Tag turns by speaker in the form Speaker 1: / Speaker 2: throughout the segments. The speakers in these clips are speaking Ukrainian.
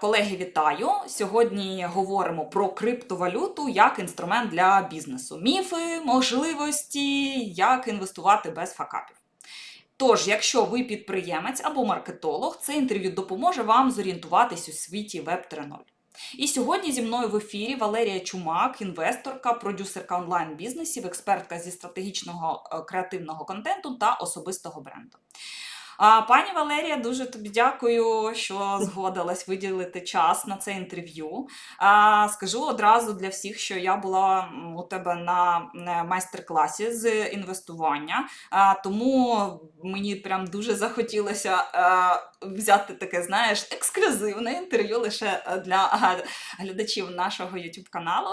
Speaker 1: Колеги, вітаю! Сьогодні говоримо про криптовалюту як інструмент для бізнесу. Міфи, можливості, як інвестувати без факапів. Тож, якщо ви підприємець або маркетолог, це інтерв'ю допоможе вам зорієнтуватись у світі Web 3.0. І сьогодні зі мною в ефірі Валерія Чумак, інвесторка, продюсерка онлайн-бізнесів, експертка зі стратегічного е, креативного контенту та особистого бренду. А, Пані Валерія, дуже тобі дякую, що згодилась виділити час на це інтерв'ю. А, Скажу одразу для всіх, що я була у тебе на майстер-класі з інвестування, а, тому мені прям дуже захотілося е, взяти таке, знаєш, ексклюзивне інтерв'ю лише е, для глядачів нашого YouTube каналу.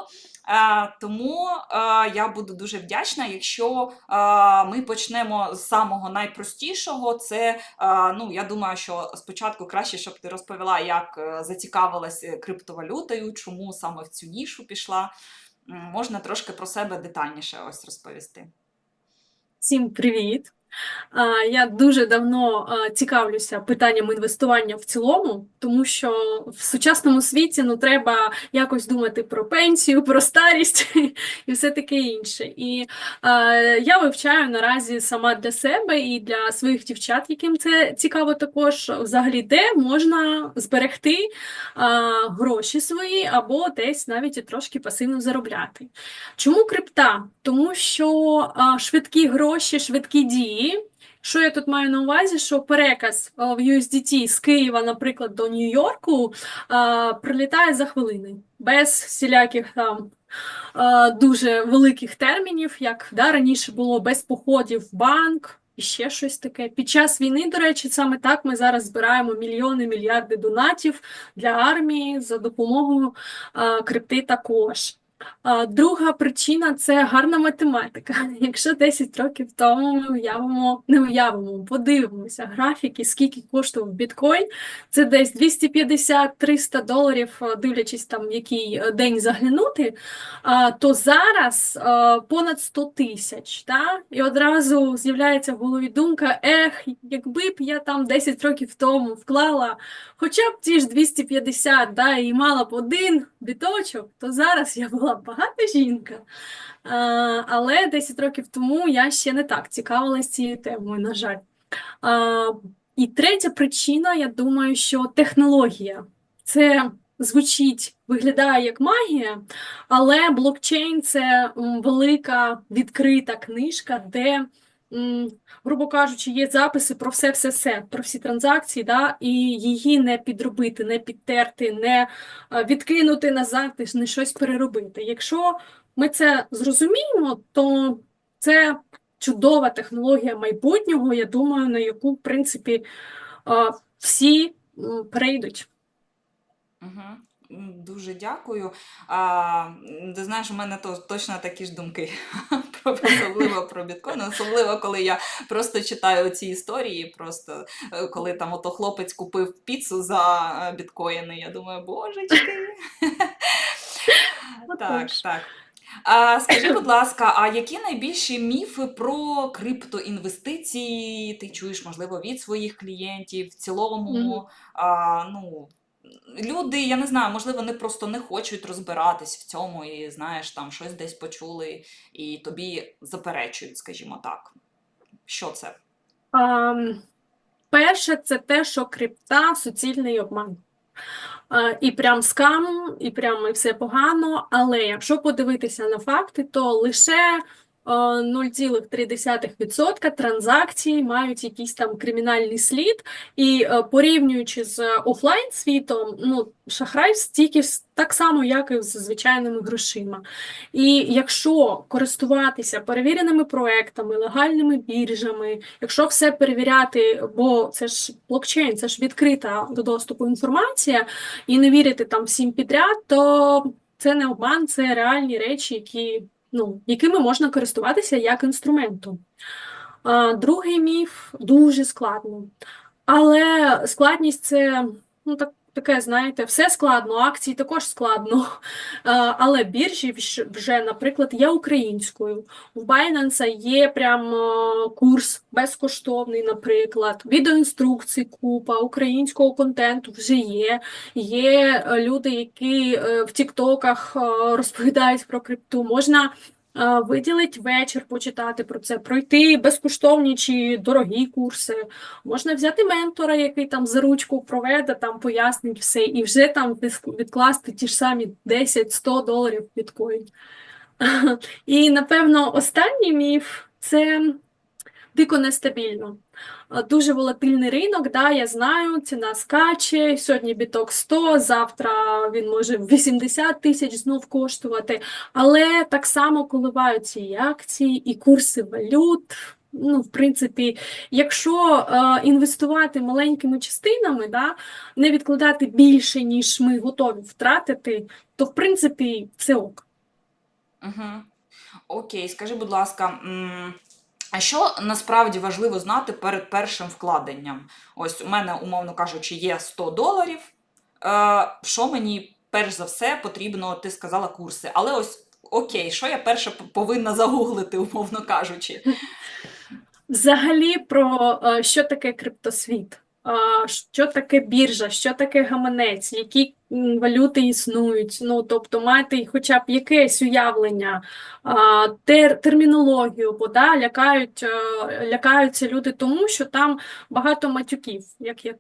Speaker 1: Е, Тому е, я буду дуже вдячна, якщо ми почнемо з самого найпростішого. Це ну я думаю, що спочатку краще, щоб ти розповіла, як зацікавилась криптовалютою, чому саме в цю нішу пішла. Можна трошки про себе детальніше ось розповісти.
Speaker 2: Всім привіт! Я дуже давно цікавлюся питанням інвестування в цілому, тому що в сучасному світі ну, треба якось думати про пенсію, про старість і все таке інше. І а, я вивчаю наразі сама для себе і для своїх дівчат, яким це цікаво також, взагалі, де можна зберегти а, гроші свої або десь навіть і трошки пасивно заробляти. Чому крипта? Тому що а, швидкі гроші, швидкі дії. Що я тут маю на увазі? Що переказ в USDT з Києва, наприклад, до Нью-Йорку прилітає за хвилини, без всіляких там дуже великих термінів, як да, раніше було без походів в банк. І ще щось таке. Під час війни, до речі, саме так ми зараз збираємо мільйони, мільярди донатів для армії за допомогою а, крипти також. Друга причина це гарна математика. Якщо 10 років тому ми уявимо, не уявимо, подивимося графіки, скільки коштував біткоін, це десь 250-300 доларів, дивлячись там, який е, день заглянути, то зараз понад 100 тисяч. І одразу з'являється в голові думка: ех, якби б я там 10 років тому вклала хоча б ті ж 250, да, і мала б один біточок, то зараз я була б багата жінка. Але 10 років тому я ще не так цікавилася цією темою, на жаль. І третя причина, я думаю, що технологія. Це звучить, виглядає як магія, але блокчейн це велика відкрита книжка, де грубо кажучи, є записи про все-все-все, про всі транзакції, да, і її не підробити, не підтерти, не е, відкинути назад, не щось переробити. Якщо ми це зрозуміємо, то це чудова технологія майбутнього, я думаю, на яку, в принципі, е, всі перейдуть.
Speaker 1: Угу. Дуже дякую. А, ти знаєш, у мене то, точно такі ж думки, про, особливо про біткоін, особливо коли я просто читаю ці історії, просто е, коли там ото хлопець купив піцу за е, біткоїни. Я думаю, божечки. Так, так. А, скажи, будь ласка, а які найбільші міфи про криптоінвестиції ти чуєш, можливо, від своїх клієнтів в цілому?
Speaker 2: Мгм.
Speaker 1: А, ну, люди, я не знаю, можливо, вони просто не хочуть розбиратись в цьому і, знаєш, там щось десь почули і тобі заперечують, скажімо так. Що це?
Speaker 2: Ам, Перше, це те, що крипта суцільний обман. І прям скам, і прям і все погано. Але якщо подивитися на факти, то лише 0,3% транзакцій мають якийсь там кримінальний слід, і е, порівнюючи з офлайн світом, ну шахрай стільки так само, як і з звичайними грошима. І якщо користуватися перевіреними проектами, легальними біржами, якщо все перевіряти, бо це ж блокчейн, це ж відкрита до доступу інформація, і не вірити там всім підряд, то це не обман, це реальні речі, які, ну, якими можна користуватися як інструментом. Другий міф дуже складно. Але складність це ну, так, таке, знаєте, все складно, акції також складно. Е, Але біржі вже, наприклад, є українською. У Binance є прям е, курс безкоштовний, наприклад, відеоінструкцій купа, українського контенту вже є. Є е, люди, які в Тіктоках розповідають про крипту. Можна виділити вечір, почитати про це, пройти безкоштовні чи дорогі курси. Можна взяти ментора, який там за ручку проведе, там пояснить все, і вже там відкласти ті ж самі 10-100 доларів біткоін. І, напевно, останній міф це дико нестабільно. А, Дуже волатильний ринок, да, я знаю, ціна скаче, сьогодні біток 100, завтра він може 80 тисяч знов коштувати, але так само коливаються і акції, і курси валют. Ну, в принципі, якщо е, інвестувати маленькими частинами, да, не відкладати більше, ніж ми готові втратити, то в принципі це ок.
Speaker 1: Угу. Окей, скажи, будь ласка, а що насправді важливо знати перед першим вкладенням? Ось у мене, умовно кажучи, є 100 доларів. Е, що мені перш за все потрібно, ти сказала курси. Але ось окей, що я перше повинна загуглити, умовно кажучи.
Speaker 2: Взагалі про е, що таке криптосвіт, що таке біржа, що таке гаманець, які валюти існують. Ну, тобто мати хоча б якесь уявлення, тер, термінологію, бо да, лякають, е, лякаються люди тому, що там багато матюків. Як я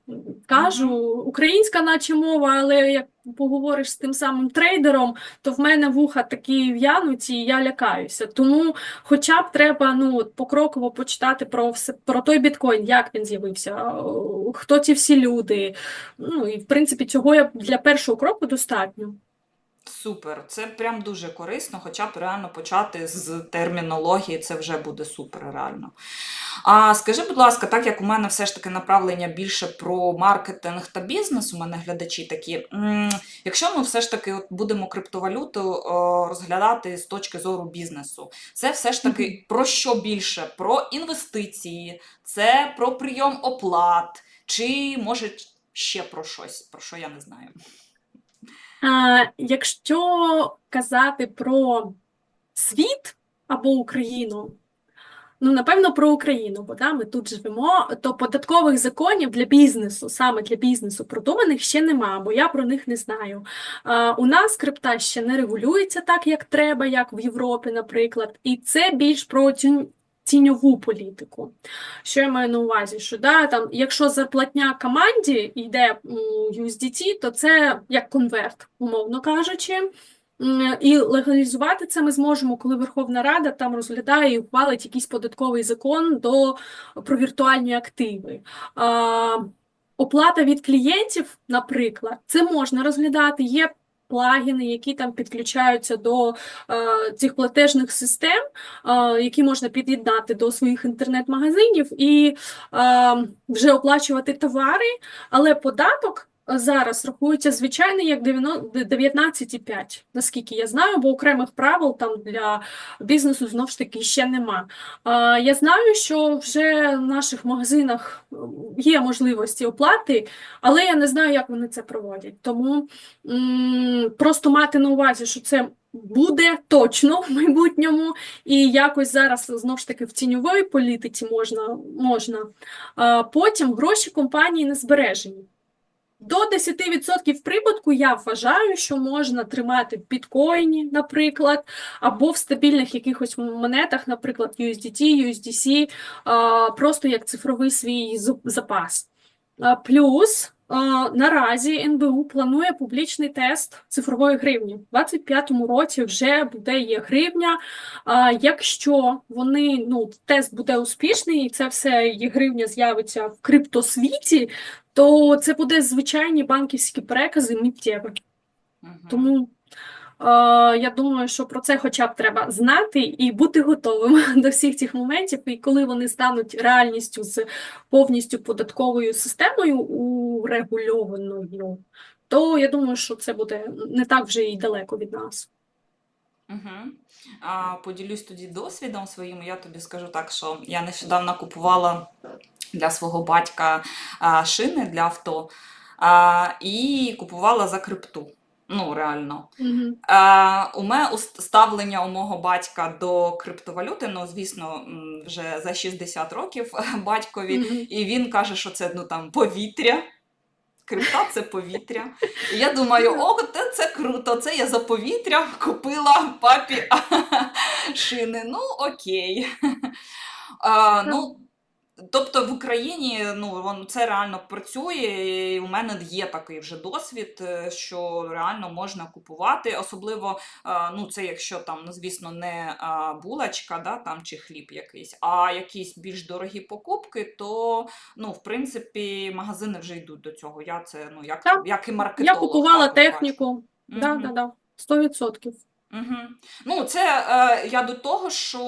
Speaker 2: кажу, українська наче мова, але як поговориш з тим самим трейдером, то в мене вуха такі в'януть, і я лякаюся. Тому Хоча б треба ну, покроково почитати про все про той біткоін, як він з'явився, е, хто ці всі люди. Ну і в принципі цього я для першого кроку достатньо.
Speaker 1: Супер, це прям дуже корисно, хоча б реально почати з термінології, це вже буде супер реально. А скажи, будь ласка, так як у мене все ж таки направлення більше про маркетинг та бізнес, у мене глядачі такі. Якщо ми все ж таки от будемо криптовалюту розглядати з точки зору бізнесу, це все ж таки про що більше? Про інвестиції, це про прийом оплат, чи може ще про щось, про що я не знаю.
Speaker 2: Якщо казати про світ або Україну, ну напевно про Україну, бо да, ми тут живемо, то податкових законів для бізнесу, саме для бізнесу, продуманих ще нема, бо я про них не знаю. У нас крипта ще не регулюється так, як треба, як в Європі, наприклад, і це більш про тіньову політику. Що я маю на увазі? Що да, там, якщо зарплатня команді йде USDT, то це як конверт, умовно кажучи. І легалізувати це ми зможемо, коли Верховна Рада там розглядає і ухвалить якийсь податковий закон до про віртуальні активи. А, оплата від клієнтів, наприклад, це можна розглядати. Є плагіни, які там підключаються до е, цих платежних систем, е, які можна під'єднати до своїх інтернет-магазинів і е, вже оплачувати товари, але податок зараз рахується звичайний як 19,5, наскільки я знаю, бо окремих правил там для бізнесу знов ж таки ще нема. Я знаю, що вже в наших магазинах є можливості оплати, але я не знаю, як вони це проводять. Тому просто мати на увазі, що це буде точно в майбутньому, і якось зараз знов ж таки в тіньовій політиці можна. можна. Потім гроші компанії не збережені. До 10% прибутку я вважаю, що можна тримати в біткоїні, наприклад, або в стабільних якихось монетах, наприклад, USDT, USDC, просто як цифровий свій запас. Плюс наразі НБУ планує публічний тест цифрової гривні. У 2025 році вже буде є гривня. Якщо вони ну, тест буде успішний, і це все є гривня з'явиться в криптосвіті, то це буде звичайні банківські перекази миттєві.
Speaker 1: Угу.
Speaker 2: Тому е, я думаю, що про це хоча б треба знати і бути готовим до всіх цих моментів. І коли вони стануть реальністю з повністю податковою системою урегульованою, то я думаю, що це буде не так вже і далеко від нас.
Speaker 1: Угу. А, поділюсь тоді досвідом своїм. Я тобі скажу так, що я нещодавно купувала для свого батька шини для авто. а, і купувала за крипту. Ну, реально.
Speaker 2: Мгм.
Speaker 1: Е, у мене ставлення у мого батька до криптовалюти, ну, звісно, вже за 60 років батькові,
Speaker 2: Мгм.
Speaker 1: і він каже, що це ну, там, повітря. Крипта це повітря. І я думаю, о, це, це круто, це я за повітря купила папі шини. Ну, окей. А, ну, тобто в Україні ну, це реально працює, і у мене є такий вже досвід, е, що реально можна купувати. Особливо, ну, це якщо там, ну, звісно, не булочка да, там, чи хліб якийсь, а якісь більш дорогі покупки, то ну, в принципі магазини вже йдуть до цього. Я це ну, як,
Speaker 2: Так.
Speaker 1: як і
Speaker 2: Я купувала
Speaker 1: так,
Speaker 2: техніку. Да,
Speaker 1: Мгм.
Speaker 2: да, да. 100%.
Speaker 1: Угу. Ну, це е, я до того, що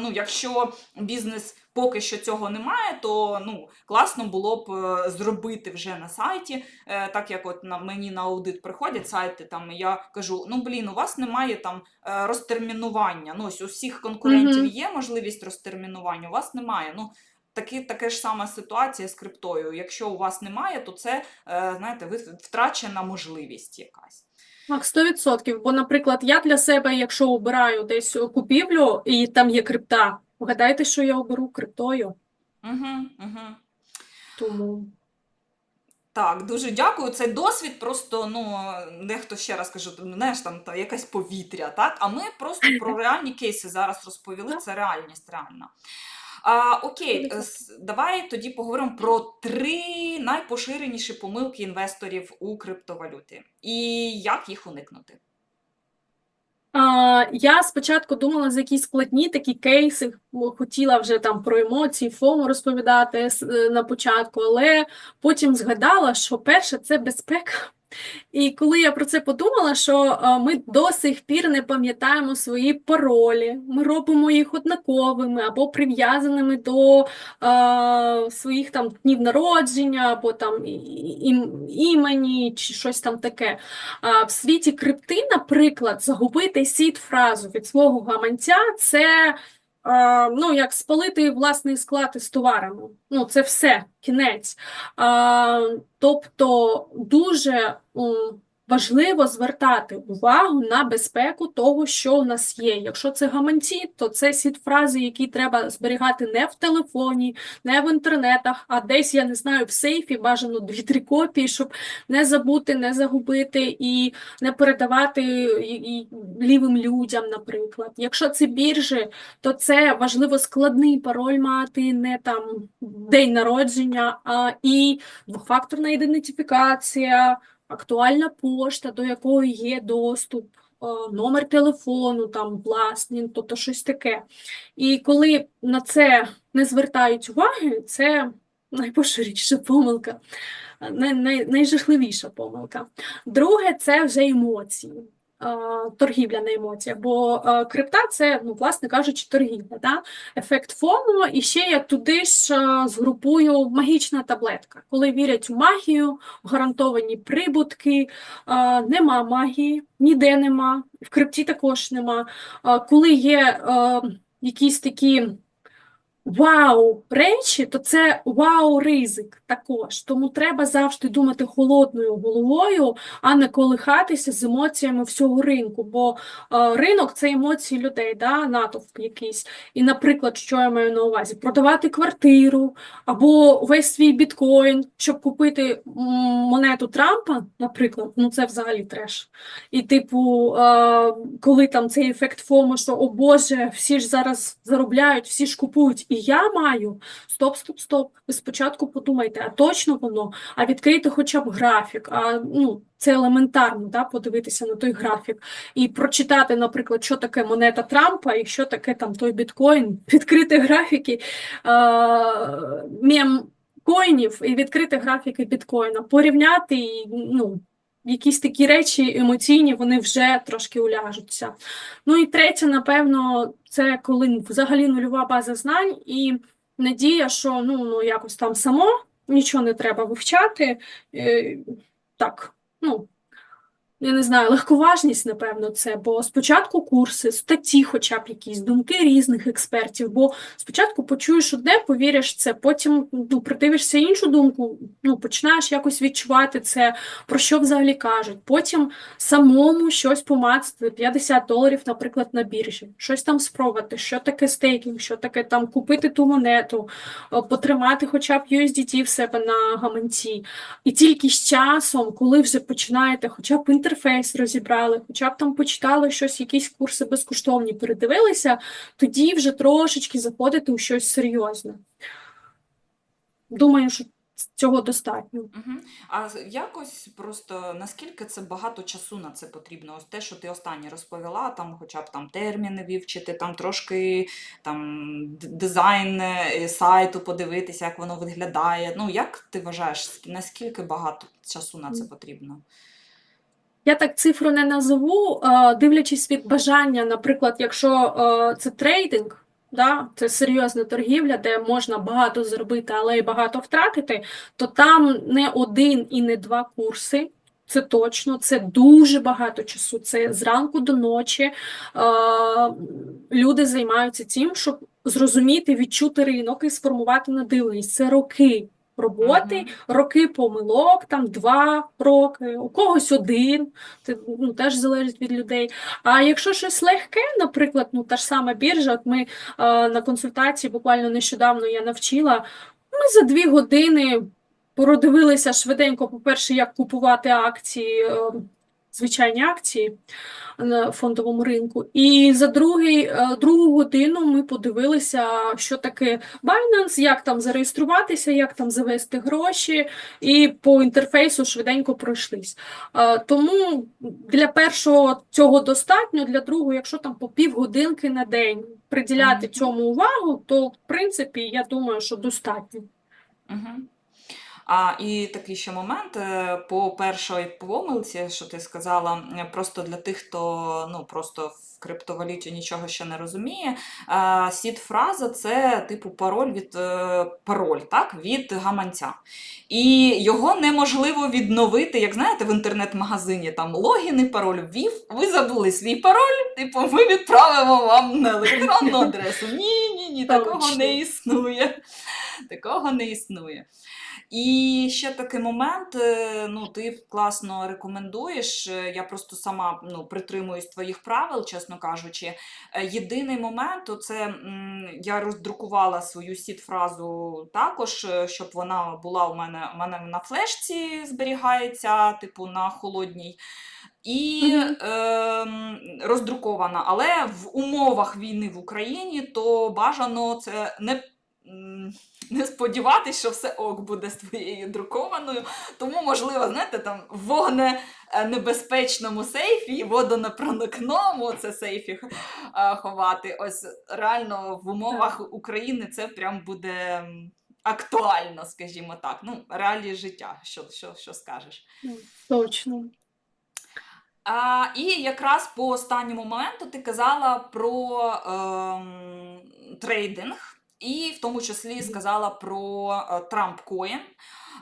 Speaker 1: ну, якщо бізнес поки що цього немає, то ну, класно було б е, зробити вже на сайті, е, так як от на мені на аудит приходять сайти, там і я кажу: ну блін, у вас немає там е, розтермінування. Ну, ось у всіх конкурентів
Speaker 2: Мгм.
Speaker 1: є можливість розтермінування, у вас немає. Ну, Такі, таке ж сама ситуація з криптою. Якщо у вас немає, то це, е, знаєте, ви втрачена можливість якась.
Speaker 2: Так, 100%. Бо, наприклад, я для себе, якщо обираю десь купівлю і там є крипта, вгадайте, що я оберу криптою.
Speaker 1: Угу, угу.
Speaker 2: Тому
Speaker 1: Так, дуже дякую. Цей досвід просто, ну, дехто ще раз ну, знаєш, там та, якесь повітря, так? А ми просто про реальні кейси зараз розповіли. Це реальність реальна. А, окей, с- давай тоді поговоримо про три найпоширеніші помилки інвесторів у криптовалюті і як їх уникнути.
Speaker 2: А, я спочатку думала за якісь складні такі кейси, хотіла вже там про емоції, фому розповідати е, на початку, але потім згадала, що перше це безпека. І коли я про це подумала, що ми до сих пір не пам'ятаємо свої паролі, ми робимо їх однаковими або прив'язаними до а, своїх там днів народження, або там імені, чи щось там таке. А, в світі крипти, наприклад, загубити сід-фразу від свого гаманця це ну, як спалити власний склад із товарами. Ну, це все, кінець. Тобто дуже важливо звертати увагу на безпеку того, що у нас є. Якщо це гаманці, то це сід-фрази, які треба зберігати не в телефоні, не в інтернетах, а десь, я не знаю, в сейфі бажано дві-три копії, щоб не забути, не загубити і не передавати лівим людям, наприклад. Якщо це біржі, то це важливо складний пароль мати, не там день народження, а і двохфакторна ідентифікація, актуальна пошта, до якої є доступ, е, номер телефону, там власний, тобто щось таке. І коли на це не звертають уваги, це найпоширіша помилка, най, най, найжахливіша помилка. Друге, це вже емоції. Е, Торгівля на емоціях, бо е, крипта це, ну, власне кажучи, торгівля. Да? Ефект ФОМО, і ще я туди ж е, згрупую магічна таблетка. Коли вірять у магію, гарантовані прибутки, нема магії, ніде нема, в крипті також нема. Коли є якісь такі вау речі, то це вау ризик також. Тому треба завжди думати холодною головою, а не колихатися з емоціями всього ринку. Бо е, ринок це емоції людей, да, натовп якийсь. І, наприклад, що я маю на увазі? Продавати квартиру або весь свій біткоін, щоб купити монету Трампа, наприклад, ну це взагалі треш. І, типу, е, коли там цей ефект ФОМО, що о Боже, всі ж зараз заробляють, всі ж купують, і я маю. Стоп, стоп, стоп. Ви спочатку подумайте, а точно воно, а відкрийте хоча б графік. А, ну, це елементарно, да, подивитися на той графік і прочитати, наприклад, що таке монета Трампа і що таке там той біткоін, відкрити графіки е, мем коїнів і відкрити графіки біткоїна, порівняти і, ну, якісь такі речі емоційні, вони вже трошки уляжуться. Ну і третє, напевно, це коли взагалі нульова база знань і надія, що ну, ну якось там само нічого не треба вивчати. Е, так, ну, я не знаю, легковажність, напевно, це, бо спочатку курси, статті, хоча б якісь думки різних експертів, бо спочатку почуєш одне, повіриш це, потім ну, придивишся іншу думку, ну, починаєш якось відчувати це, про що взагалі кажуть. Потім самому щось помацати, 50 доларів, наприклад, на біржі, щось там спробувати, що таке стейкінг, що таке там купити ту монету, е, потримати хоча б USDT в себе на гаманці. І тільки з часом, коли вже починаєте, хоча б інтерфейс розібрали, хоча б там почитали щось, якісь курси безкоштовні, передивилися, тоді вже трошечки заходити у щось серйозне. Думаю, що цього достатньо.
Speaker 1: Угу. А якось просто наскільки це багато часу на це потрібно? Ось те, що ти останнє розповіла, там хоча б там терміни вивчити, там трошки там дизайн е, сайту подивитися, як воно виглядає. Ну, як ти вважаєш, наскільки багато часу на це потрібно?
Speaker 2: Я так цифру не назову, е, дивлячись від бажання, наприклад, якщо е, це трейдинг, да, це серйозна торгівля, де можна багато заробити, але й багато втратити, то там не один і не два курси. Це точно, це дуже багато часу. Це зранку до ночі. Е, люди займаються тим, щоб зрозуміти, відчути ринок і сформувати надивленість. Це роки роботи,
Speaker 1: Мгм.
Speaker 2: роки помилок, там два роки, у когось один, це ну, теж залежить від людей. А якщо щось легке, наприклад, ну та ж сама біржа, от ми е, на консультації буквально нещодавно я навчила, ми за дві години Породивилися швиденько, по-перше, як купувати акції, е, звичайні акції на фондовому ринку. І за другий, е, другу годину ми подивилися, що таке Binance, як там зареєструватися, як там завести гроші, і по інтерфейсу швиденько пройшлись. Е, Тому для першого цього достатньо, для другого, якщо там по півгодинки на день приділяти цьому увагу, то в принципі я думаю, що достатньо.
Speaker 1: Угу. А і такий ще момент е, по першій помилці, що ти сказала, е, просто для тих, хто ну просто в криптовалюті нічого ще не розуміє. Сід фраза це типу пароль від е, пароль, так, від гаманця. І його неможливо відновити, як знаєте, в інтернет-магазині там логін і пароль ввів, ви забули свій пароль, типу, ми відправимо вам на електронну адресу. Ні, ні, ні, такого не існує. Такого не існує. І ще такий момент, е, ну, ти класно рекомендуєш. е, Я просто сама ну, притримуюсь твоїх правил, чесно кажучи. Е, Єдиний момент, це я роздрукувала свою сіт-фразу також, е, щоб вона була у мене, у мене на флешці зберігається, типу на холодній. І
Speaker 2: Мгм.
Speaker 1: ем, роздрукована. Але в умовах війни в Україні то бажано це не, не сподіватись, що все ок буде з твоєю друкованою. Тому, можливо, знаєте, там в вогненебезпечному сейфі, водонепроникному це сейфі ховати. Ось реально в умовах України це прям буде актуально, скажімо так. Ну, реалії життя. Що, що, що скажеш?
Speaker 2: Точно.
Speaker 1: А, і якраз по останньому моменту ти казала про ем, трейдинг, і в тому числі сказала про е, Трамп Коін.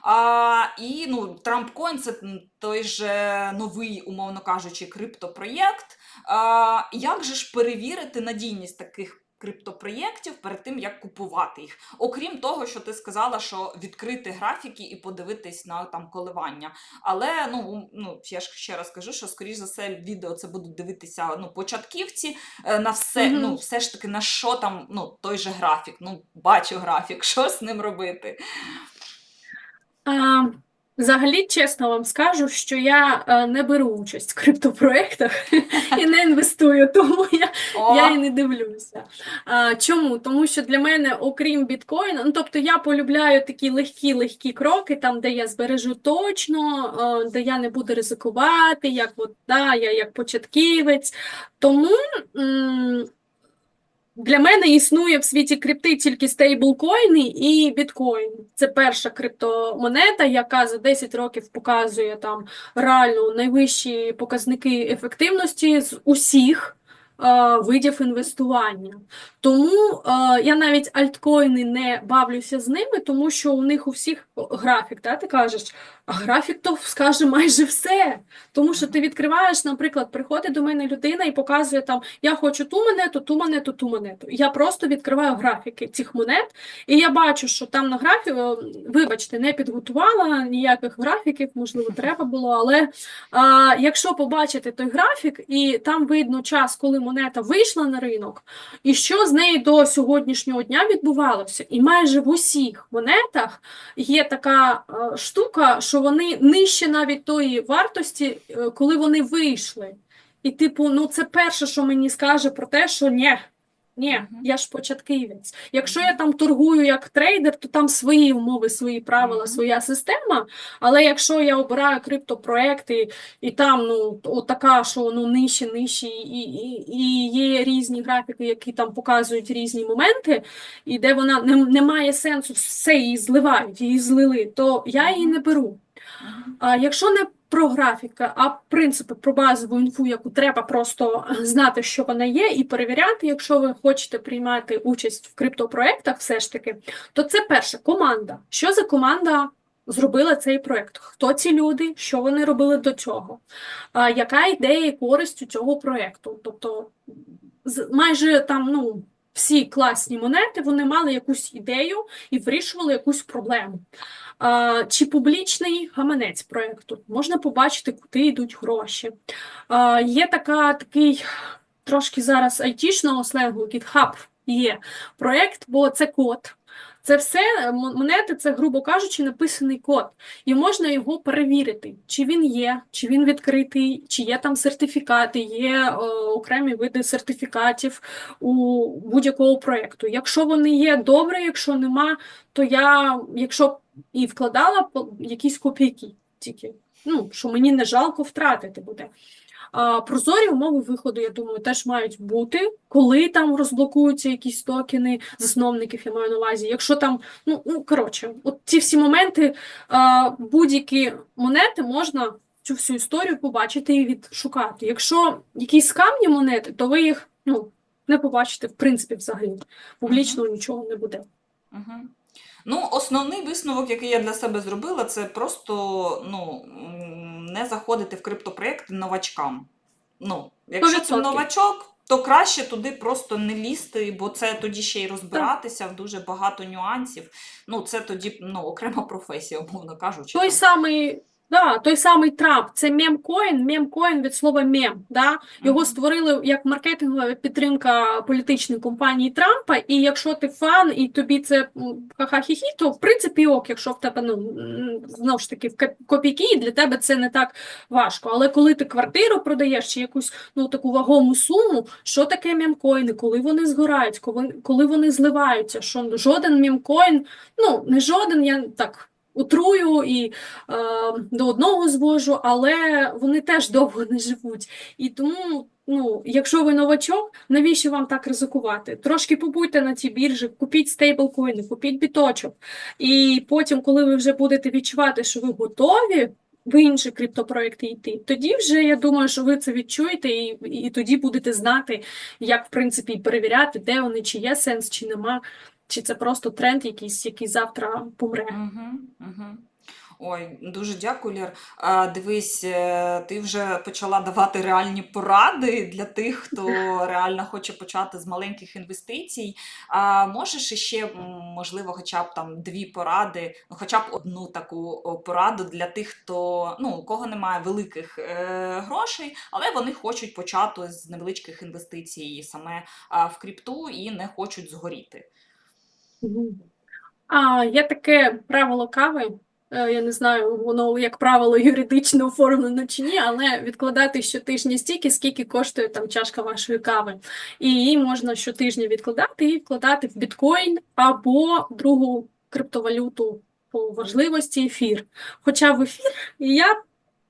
Speaker 1: А, і ну, Трамп Коін це той же новий, умовно кажучи, криптопроєкт. А, як же ж перевірити надійність таких криптопроєктів перед тим, як купувати їх? Окрім того, що ти сказала, що відкрити графіки і подивитись на там коливання. Але ну, ну я ж ще раз кажу, що скоріш за все відео це будуть дивитися ну, початківці е, на все,
Speaker 2: Мгм.
Speaker 1: ну все ж таки на що там ну, той же графік. Ну, бачу графік, що з ним робити.
Speaker 2: А, взагалі, чесно вам скажу, що я е, не беру участь в криптопроектах і не інвестую, тому я
Speaker 1: О,
Speaker 2: Я і не дивлюся. А, чому? Тому що для мене, окрім біткоїна, ну тобто я полюбляю такі легкі-легкі кроки, там, де я збережу точно, де я не буду ризикувати, як от, да, я як початківець. Тому м, для мене існує в світі крипти тільки стейблкоїни і біткоін. Це перша криптомонета, яка за 10 років показує там реально найвищі показники ефективності з усіх видів інвестування. Тому е, я навіть альткоїни не бавлюся з ними, тому що у них у всіх графік, да, ти кажеш, а графік то скаже майже все. Тому що ти відкриваєш, наприклад, приходить до мене людина і показує там, я хочу ту монету, ту монету, ту монету. Я просто відкриваю графіки цих монет, і я бачу, що там на графіку, вибачте, не підготувала ніяких графіків, можливо, треба було, але а, якщо побачити той графік, і там видно час, коли монета вийшла на ринок, і що з нею до сьогоднішнього дня відбувалося. І майже в усіх монетах є така е, штука, що вони нижче навіть тої вартості, е, коли вони вийшли. І, типу, ну це перше, що мені скаже про те, що ні, ні,
Speaker 1: Мгм.
Speaker 2: я ж початківець. Якщо я там торгую як трейдер, то там свої умови, свої правила,
Speaker 1: Мгм.
Speaker 2: своя система. Але якщо я обираю криптопроекти, і там ну, от така, що ну, нижче, нижче, і, і, і є різні графіки, які там показують різні моменти, і де вона не, не має сенсу, все її зливають, її злили, то я її не беру. А якщо не про графіка, а принципи про базову інфу, яку треба просто знати, що вона є, і перевіряти, якщо ви хочете приймати участь в криптопроектах, все ж таки, то це перше команда. Що за команда зробила цей проект? Хто ці люди, що вони робили до цього? А, яка ідея і користь у цього проекту? Тобто, майже там, ну. Всі класні монети вони мали якусь ідею і вирішували якусь проблему. Чи публічний гаманець проєкту. Можна побачити, куди йдуть гроші. Є така, такий трошки зараз айтішного сленгу, GitHub є проєкт, бо це код. Це все монети, це, грубо кажучи, написаний код. І можна його перевірити, чи він є, чи він відкритий, чи є там сертифікати, є е, окремі види сертифікатів у будь-якого проєкту. Якщо вони є, добре, якщо нема, то я, якщо і вкладала якісь копійки тільки, ну, що мені не жалко втратити буде. Прозорі умови виходу, я думаю, теж мають бути, коли там розблокуються якісь токени засновників, я маю на увазі. Якщо там, ну, ну коротше, от ці всі моменти, будь-які монети можна цю всю історію побачити і відшукати. Якщо якісь скамні монети, то ви їх ну, не побачите, в принципі, взагалі. Публічно нічого не буде.
Speaker 1: Мгм. Ну, основний висновок, який я для себе зробила, це просто ну, не заходити в криптопроєкти новачкам. Ну, якщо це
Speaker 2: 100%.
Speaker 1: новачок, то краще туди просто не лізти, бо це тоді ще й розбиратися в дуже багато нюансів. Ну, це тоді ну, окрема професія, умовно кажучи.
Speaker 2: Той самий, да, той самий Трамп, це мемкоін, мемкоін від слова мем. Да? Його створили як маркетингова підтримка політичної компанії Трампа. І якщо ти фан, і тобі це ха-ха-хі-хі, то в принципі ок, якщо в тебе ну знову ж таки в копійки, і для тебе це не так важко. Але коли ти квартиру продаєш чи якусь ну таку вагому суму, що таке мемкоїни, коли вони згорають, коли, коли вони зливаються, що жоден мемкоін, ну не жоден, я так. Утрую і е, до одного звожу, але вони теж довго не живуть. І тому, ну, якщо ви новачок, навіщо вам так ризикувати? Трошки побудьте на цій біржі, купіть стейблкоїни, купіть біточок. І потім, коли ви вже будете відчувати, що ви готові в інші криптопроекти йти, тоді вже я думаю, що ви це відчуєте, і, і тоді будете знати, як в принципі перевіряти, де вони, чи є сенс, чи нема, чи це просто тренд якийсь, який завтра помре.
Speaker 1: Угу, угу. Ой, дуже дякую, Лєр. А, дивись, е, ти вже почала давати реальні поради для тих, хто реально хоче почати з маленьких інвестицій. А можеш іще, м, можливо, хоча б там дві поради, ну хоча б одну таку пораду для тих, хто ну, у кого немає великих е, грошей, але вони хочуть почати з невеличких інвестицій саме в крипту і не хочуть згоріти.
Speaker 2: А, є таке правило кави. Е, Я не знаю, воно як правило юридично оформлено чи ні, але відкладати щотижня стільки, скільки коштує там чашка вашої кави. І її можна щотижня відкладати і вкладати в біткоін або другу криптовалюту по важливості ефір. Хоча в ефір я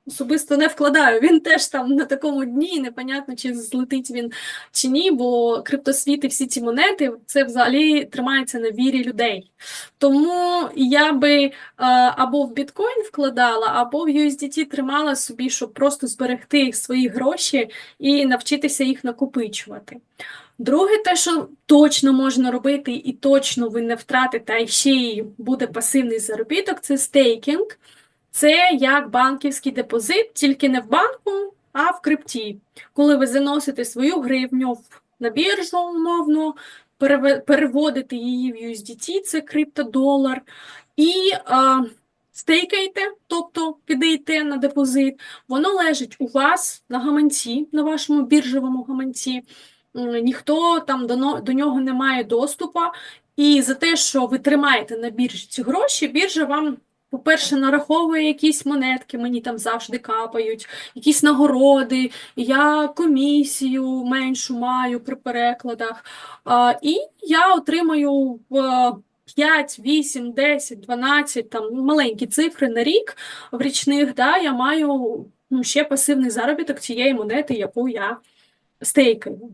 Speaker 2: особисто не вкладаю. Він теж там на такому дні, непонятно, чи злетить він чи ні, бо криптосвіт і всі ці монети це взагалі тримається на вірі людей. Тому я би е, або в біткоін вкладала, або в USDT тримала собі, щоб просто зберегти свої гроші і навчитися їх накопичувати. Друге, те, що точно можна робити, і точно ви не втратите, а ще й буде пасивний заробіток, це стейкінг. Це як банківський депозит, тільки не в банку, а в крипті. Коли ви заносите свою гривню на біржу, умовно, переводите її в USDT, це криптодолар, і а, стейкаєте, тобто кидаєте на депозит, воно лежить у вас на гаманці, на вашому біржовому гаманці. Ніхто там до, до нього не має доступу. І за те, що ви тримаєте на біржі ці гроші, біржа вам, по-перше, нараховує якісь монетки, мені там завжди капають, якісь нагороди, я комісію меншу маю при перекладах. А, і я отримаю в 5, 8, 10, 12, там ну, маленькі цифри на рік в річних, да, я маю ну, ще пасивний заробіток цієї монети, яку я стейкаю.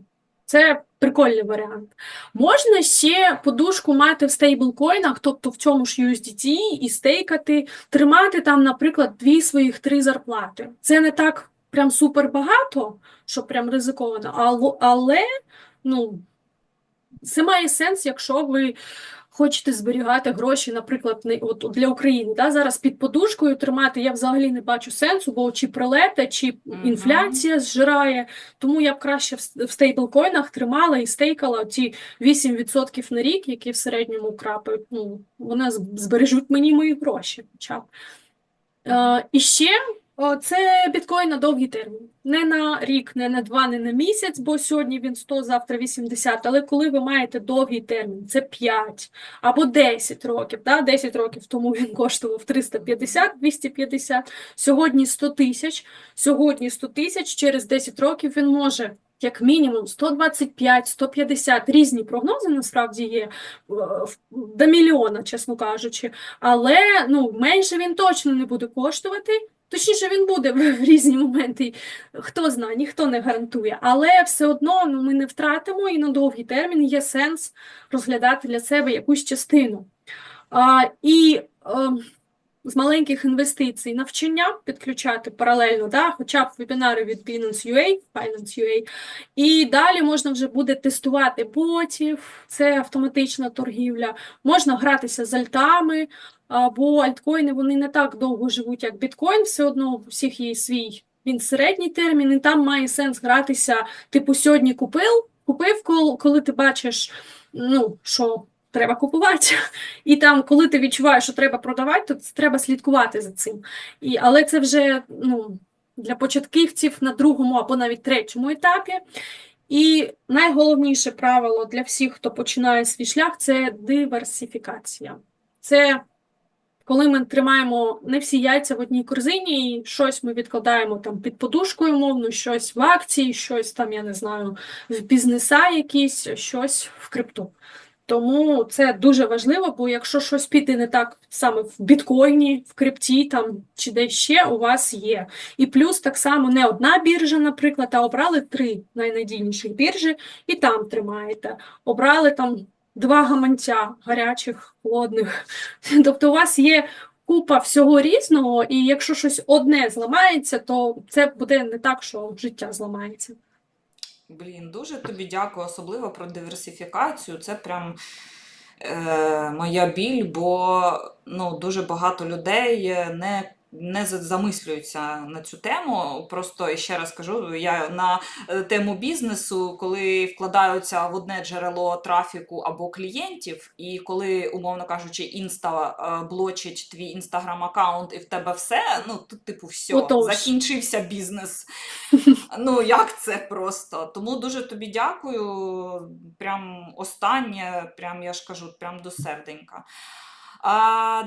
Speaker 2: Це прикольний варіант. Можна ще подушку мати в стейблкоїнах, тобто в цьому ж USDT, і стейкати, тримати там, наприклад, дві своїх три зарплати. Це не так прям супер багато, що прям ризиковано, але, ну, це має сенс, якщо ви хочете зберігати гроші, наприклад, от, для України. Да, зараз під подушкою тримати я взагалі не бачу сенсу, бо чи прилете, чи інфляція зжирає. Тому я б краще в, стейблкоїнах тримала і стейкала ті 8% на рік, які в середньому крапають. Ну, вони збережуть мені мої гроші. Хоча б. Е, і ще це біткоін на довгий термін. Не на рік, не на два, не на місяць, бо сьогодні він 100, завтра 80. Але коли ви маєте довгий термін, це 5 або 10 років. Да? 10 років тому він коштував 350-250, сьогодні 100 тисяч. Сьогодні 100 тисяч, через 10 років він може як мінімум 125, 150, різні прогнози насправді є е, до мільйона, чесно кажучи. Але ну, менше він точно не буде коштувати. Точніше, він буде в різні моменти. Хто знає, ніхто не гарантує. Але все одно ну, ми не втратимо і на довгий термін є сенс розглядати для себе якусь частину. А, і ем, з маленьких інвестицій навчання підключати паралельно, да, хоча б вебінари від Binance.ua, Finance.ua, і далі можна вже буде тестувати ботів, це автоматична торгівля, можна гратися з альтами, бо альткоїни вони не так довго живуть, як біткоін, все одно у всіх є свій він середній термін, і там має сенс гратися, типу, сьогодні купив, купив, коли ти бачиш, ну, що треба купувати. І там, коли ти відчуваєш, що треба продавати, то треба слідкувати за цим. І, але це вже ну, для початківців на другому або навіть третьому етапі. І найголовніше правило для всіх, хто починає свій шлях, це диверсифікація. Це коли ми тримаємо не всі яйця в одній корзині, і щось ми відкладаємо там під подушкою, мовно, щось в акції, щось там, я не знаю, в бізнеса якісь, щось в крипту. Тому це дуже важливо, бо якщо щось піде не так саме в біткоїні, в крипті там чи десь ще у вас є. І плюс так само не одна біржа, наприклад, а обрали три найнадійніших біржі і там тримаєте. Обрали там два гаманця гарячих, холодних. Тобто у вас є купа всього різного, і якщо щось одне зламається, то це буде не так, що життя зламається.
Speaker 1: Блін, дуже тобі дякую, особливо про диверсифікацію. Це прям е, моя біль, бо ну, дуже багато людей не, не замислюються на цю тему. Просто ще раз кажу, я на е, тему бізнесу, коли вкладаються в одне джерело трафіку або клієнтів, і коли, умовно кажучи, інста е, блочить твій інстаграм-аккаунт і в тебе все, ну тут, типу, все,
Speaker 2: Отож.
Speaker 1: закінчився бізнес. Ну, як це просто? Тому дуже тобі дякую. Прям останнє, прям я ж кажу, прям до серденька. А,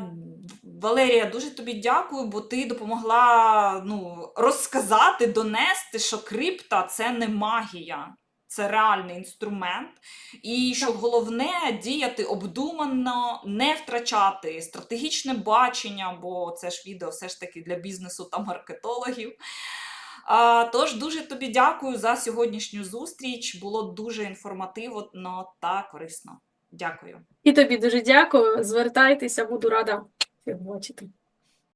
Speaker 1: Валерія, дуже тобі дякую, бо ти допомогла ну, розказати, донести, що крипта це не магія. це реальний інструмент, і що головне діяти обдумано, не втрачати стратегічне бачення, бо це ж відео все ж таки для бізнесу та маркетологів. А, Тож дуже тобі дякую за сьогоднішню зустріч. Було дуже інформативно та корисно. Дякую.
Speaker 2: І тобі дуже дякую. Звертайтеся, буду рада бачити.